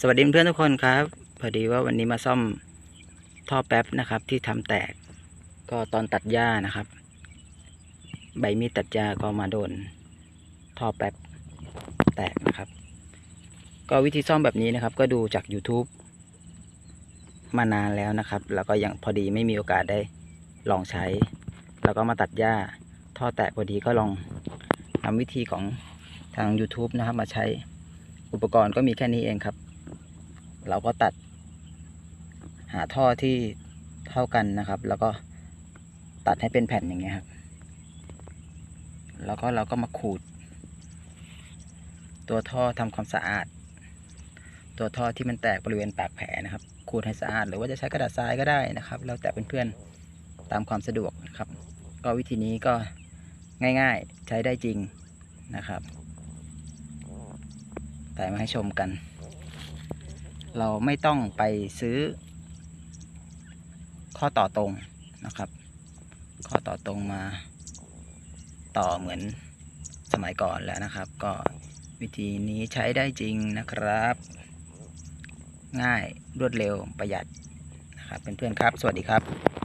สวัสดีเพื่อนทุกคนครับ พอดีว่าวันนี้มาซ่อมท่อแป๊บนะครับ ที่ทำแตก ก็ตอนตัดหญ้านะครับ ใบมีดตัดหญ้าก็มาโดน ท่อแป๊บแตกนะครับ ก็วิธีซ่อมแบบนี้นะครับ ก็ดูจาก YouTube มานานแล้วนะครับ แล้วก็ยังพอดีไม่มีโอกาสได้ลองใช้ แล้วก็มาตัดหญ้าท่อแตกพอดีก็ลองทำวิธีของทาง YouTube นะครับ มาใช้อุปกรณ์ก็มีแค่นี้เองครับ เราก็ตัดหาท่อที่เท่ากันนะครับ แล้วก็ตัดให้เป็นแผ่นอย่างเงี้ยครับ แล้วก็เราก็มาขูด ตัวท่อทำความสะอาด ตัวท่อที่มันแตกบริเวณปากแผลนะครับ ขูดให้สะอาด หรือว่าจะใช้กระดาษทรายก็ได้นะครับ แล้วแต่เพื่อนๆตามความสะดวกนะครับ ก็วิธีนี้ก็ง่ายๆใช้ได้จริงนะครับ แต่มาให้ชมกัน เราไม่ต้องไปซื้อ ข้อต่อตรงนะครับ ข้อต่อตรงมาต่อเหมือนสมัยก่อนแล้วนะครับ ก็วิธีนี้ใช้ได้จริงนะครับ ง่ายรวดเร็วประหยัดนะครับเพื่อนๆครับ สวัสดีครับ